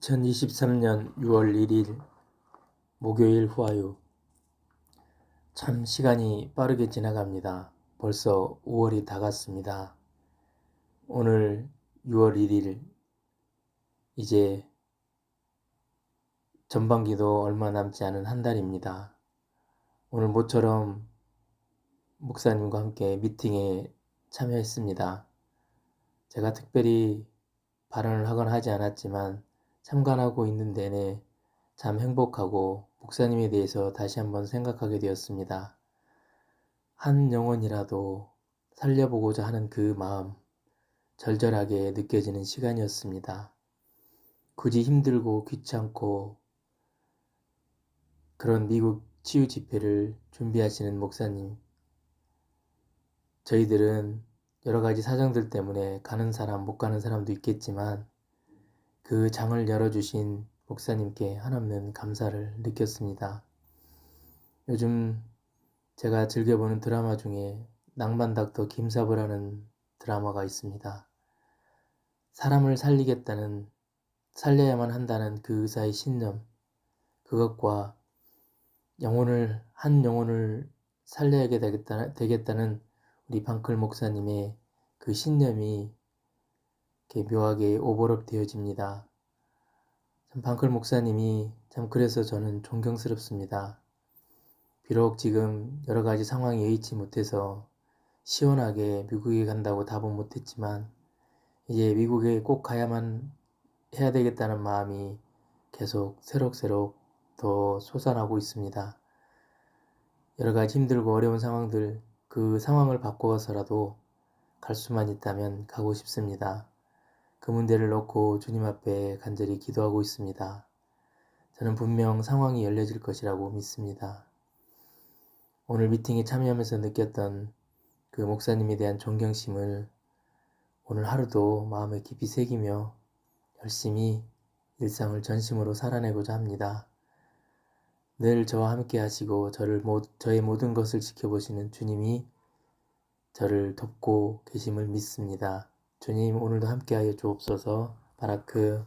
2023년 6월 1일 목요일 후아유 참 시간이 빠르게 지나갑니다. 벌써 5월이 다 갔습니다. 오늘 6월 1일 이제 전반기도 얼마 남지 않은 한 달입니다. 오늘 모처럼 목사님과 함께 미팅에 참여했습니다. 제가 특별히 발언을 하거나 하지 않았지만 참관하고 있는 내내 참 행복하고 목사님에 대해서 다시 한번 생각하게 되었습니다. 한 영혼이라도 살려보고자 하는 그 마음 절절하게 느껴지는 시간이었습니다. 굳이 힘들고 귀찮고 그런 미국 치유 집회를 준비하시는 목사님. 저희들은 여러 가지 사정들 때문에 가는 사람, 못 가는 사람도 있겠지만 그 장을 열어주신 목사님께 한없는 감사를 느꼈습니다. 요즘 제가 즐겨보는 드라마 중에 낭만 닥터 김사부라는 드라마가 있습니다. 사람을 살리겠다는, 살려야만 한다는 그 의사의 신념, 그것과 영혼을, 한 영혼을 살려야 되겠다, 되겠다는 우리 방클 목사님의 그 신념이 묘하게 오버랩 되어집니다. 참 방클 목사님이 참 그래서 저는 존경스럽습니다. 비록 지금 여러 가지 상황이 여의치 못해서 시원하게 미국에 간다고 답은 못했지만 이제 미국에 꼭 가야만 해야 되겠다는 마음이 계속 새록새록 더 솟아나고 있습니다. 여러 가지 힘들고 어려운 상황들 그 상황을 바꿔서라도 갈 수만 있다면 가고 싶습니다. 그 문제를 놓고 주님 앞에 간절히 기도하고 있습니다. 저는 분명 상황이 열려질 것이라고 믿습니다. 오늘 미팅에 참여하면서 느꼈던 그 목사님에 대한 존경심을 오늘 하루도 마음에 깊이 새기며 열심히 일상을 전심으로 살아내고자 합니다. 늘 저와 함께 하시고 저를 모, 저의 모든 것을 지켜보시는 주님이 저를 돕고 계심을 믿습니다. 주님 오늘도 함께하여 주옵소서. 바라크